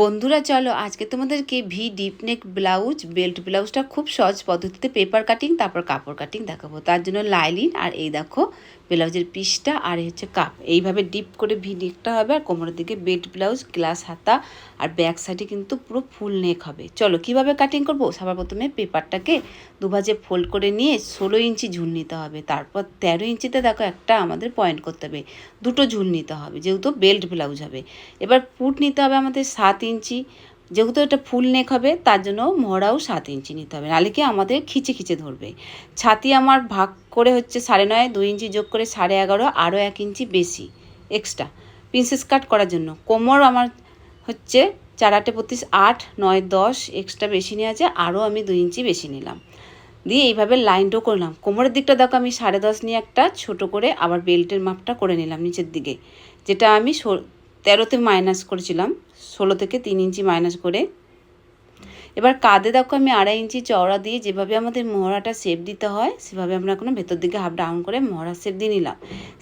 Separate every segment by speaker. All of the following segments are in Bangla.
Speaker 1: বন্ধুরা, চলো আজকে তোমাদেরকে V deep neck blouse, belt ব্লাউজটা খুব সহজ পদ্ধতিতে পেপার কাটিং তারপর কাপড় কাটিং দেখাবো। তার জন্য লাইলিন আর এই দেখো ব্লাউজের পিসটা আর হচ্ছে কাপ এইভাবে ডিপ করে ভি নেকটা হবে আর কোমরের দিকে বেল্ট ব্লাউজ গ্লাস হাতা আর ব্যাক সাইডে কিন্তু পুরো ফুল নেক হবে। চলো কীভাবে কাটিং করব? সবার প্রথমে পেপারটাকে দুভাজে ফোল্ড করে নিয়ে ষোলো ইঞ্চি ঝুল নিতে হবে। তারপর তেরো ইঞ্চিতে দেখো একটা আমাদের পয়েন্ট করতে হবে। দুটো ঝুল নিতে হবে, যেহেতু বেল্ট ব্লাউজ হবে। এবার পুট নিতে হবে আমাদের সাত ইঞ্চি। যেহেতু এটা ফুল নেক হবে, তার জন্য মহড়াও সাত ইঞ্চি নিতে হবে। নাহলে কি আমাদের খিচে খিচে ধরবে। ছাতি আমার ভাগ করে হচ্ছে সাড়ে নয়, দুই ইঞ্চি যোগ করে সাড়ে এগারো, আরও এক ইঞ্চি বেশি এক্সট্রা প্রিন্সেস কাট করার জন্য। কোমর আমার হচ্ছে চার আটে পঁচিশ আট, নয়, দশ এক্সট্রা বেশি নিয়ে আছে আরও আমি দুই ইঞ্চি বেশি নিলাম। দিয়ে এইভাবে লাইনটাও করলাম কোমরের দিকটা দেখো, আমি সাড়ে দশ নিয়ে একটা ছোট করে আবার বেল্টের মাপটা করে নিলাম নিচের দিকে, যেটা আমি তেরোতে মাইনাস করেছিলাম, ষোলো থেকে তিন ইঞ্চি মাইনাস করে। এবার কাঁধে দেখো আমি আড়াই ইঞ্চি চওড়া দিয়ে যেভাবে আমাদের মহড়াটা শেপ দিতে হয়, সেভাবে আমরা এখন ভেতর দিকে হাফ ডাউন করে মহড়া শেপ দিয়ে নিলাম।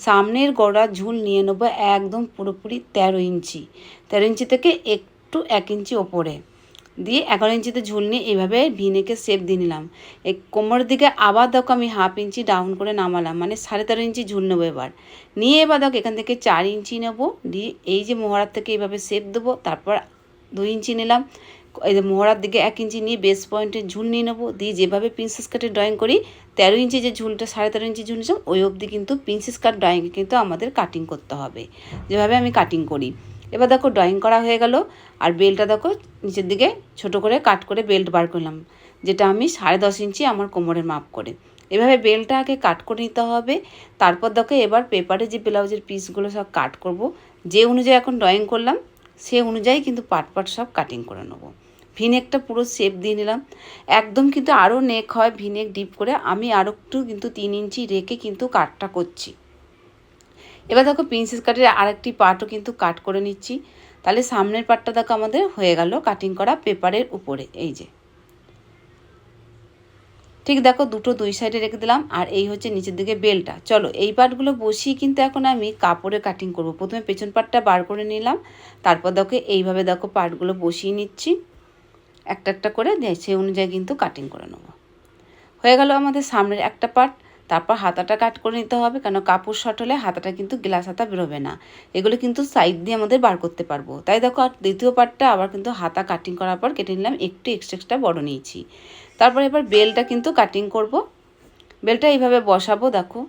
Speaker 1: সামনের গড়া ঝুল নিয়ে নেব একদম পুরোপুরি তেরো ইঞ্চি। তেরো ইঞ্চি থেকে একটু এক ইঞ্চি ওপরে। দিয়ে এগারো ইঞ্চিতে ঝুল নিয়ে এইভাবে ভিনেকে শেপ দিয়ে নিলাম। এই কোমরের দিকে আবার দেখো আমি হাফ ইঞ্চি ডাউন করে নামালাম মানে সাড়ে তেরো ইঞ্চি ঝুল নেব এবার। নিয়ে এবার দেখো এখান থেকে চার ইঞ্চি নেব, দিয়ে এই যে মোহরার থেকে এইভাবে শেপ দেবো, তারপর দুই ইঞ্চি নিলাম। এই যে মোহরার দিকে এক ইঞ্চি নিয়ে বেস পয়েন্টে ঝুল নিয়ে নেব, দিয়ে যেভাবে প্রিন্সেস কাটের ড্রয়িং করি, তেরো ইঞ্চি যে ঝুলটা, সাড়ে তেরো ইঞ্চি ঝুল ওই অবধি কিন্তু প্রিন্সেস কাট ড্রয়িংয়ে কিন্তু আমাদের কাটিং করতে হবে। যেভাবে আমি কাটিং করি। এবার দেখো ড্রয়িং করা হয়ে গেল, আর বেলটা দেখো নিচের দিকে ছোট করে কাট করে বেল্ট বার করলাম, যেটা আমি সাড়ে দশ ইঞ্চি আমার কোমরের মাপ করে। এভাবে বেলটা আগে কাট করে নিতে হবে, তারপর দেখো এবার পেপারে যে ব্লাউজের পিসগুলো সব কাট করব, যে অনুযায়ী এখন ড্রয়িং করলাম, সে অনুযায়ী কিন্তু পাট পাট সব কাটিং করে নেব। ভিনেকটা পুরো শেপ দিয়ে নিলাম, একদম কিন্তু আরও নেক হয় ভিনেক ডিপ করে, আমি আরও একটু কিন্তু তিন ইঞ্চি রেখে কিন্তু কাটটা করছি। এবার দেখো প্রিন্সেস কাটের আরেকটি পার্টও কিন্তু কাট করে নিচ্ছি। তাহলে সামনের পার্টটা দেখো আমাদের হয়ে গেল কাটিং করা পেপারের উপরে, এই যে। ঠিক দেখো দুটো দুই সাইডে রেখে দিলাম, আর এই হচ্ছে নিচের দিকে বেলটা চলো এই পার্টগুলো বসিয়ে কিন্তু এখন আমি কাপড়ে কাটিং করব। প্রথমে পেছন পার্টটা বার করে নিলাম, তারপর দেখো এইভাবে দেখো পার্টগুলো বসিয়ে নিচ্ছি। একটা একটা করে, সেই অনুযায়ী কিন্তু কাটিং করে নেব। হয়ে গেল আমাদের সামনের একটা পার্ট তারপর হাতাটা কাট করে নিতে হবে, কেন কাপড় শর্ট হলে হাতাটা কিন্তু গ্লাস হাতা বেরোবে না। এগুলো কিন্তু সাইড দিয়ে আমাদের বার করতে পারব। তাই দেখো, আর দ্বিতীয় পার্টটা আবার কিন্তু হাতা কাটিং করার পর কেটে নিলাম, একটু এক্সট্রা এক্সট্রা বড় নিয়েছি। তারপর এবার বেলটা কিন্তু কাটিং করব। বেলটা এইভাবে বসাবো, দেখো।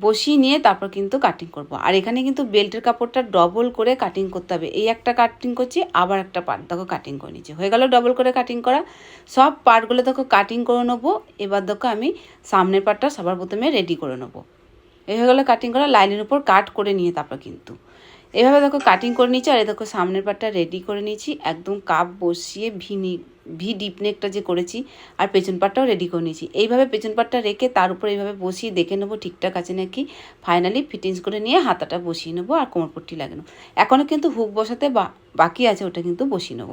Speaker 1: বসিয়ে নিয়ে তারপর কিন্তু কাটিং করব। আর এখানে কিন্তু বেল্টের কাপড়টা ডবল করে কাটিং করতে হবে। এই একটা কাটিং করছি, আবার একটা পার্ট দেখো কাটিং করে নিচ্ছি। হয়ে গেল ডবল করে কাটিং করা। সব পার্টগুলো দেখো কাটিং করে নেব। এবার দেখো আমি সামনের পার্টটা সবার প্রথমে রেডি করে নেব। এই হয়ে গেলো কাটিং করা। লাইনের উপর কাট করে নিয়ে তারপর কিন্তু। এভাবে দেখো কাটিং করে নিচ্ছি আর দেখো সামনের পাটটা রেডি করে নিয়েছি। একদম কাপ বসিয়ে ভিনি ভি ডিপ নেকটা যে করেছি, আর পেছন পাটটাও রেডি করে নিয়েছি। এইভাবে পেছন পাটটা রেখে তার উপর এইভাবে বসিয়ে দেখে নেব ঠিকঠাক আছে নাকি। ফাইনালি ফিটিংস করে নিয়ে হাতাটা বসিয়ে নেব, আর কোমরপট্টি লাগানো এখনও কিন্তু হুক বসাতে বাকি আছে, ওটা কিন্তু বসিয়ে নেব।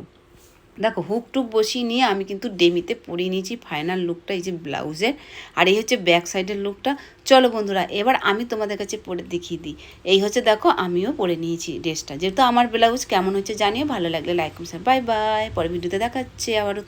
Speaker 1: দেখো হুক টুক বসিয়ে নিয়ে আমি কিন্তু ডেমিতে পরিয়ে নিয়েছি ফাইনাল লুকটা এই যে ব্লাউজের। আর এই হচ্ছে ব্যাক সাইডের লুকটা চলো বন্ধুরা, এবার আমি তোমাদের কাছে পরে দেখিয়ে দিই। এই হচ্ছে দেখো, আমিও পরে নিয়েছি ড্রেসটা। যেহেতু আমার ব্লাউজ কেমন হচ্ছে জানিও, ভালো লাগলে লাইক কমেন্ট বাই বাই পরে ভিডিওতে দেখাচ্ছে আবারও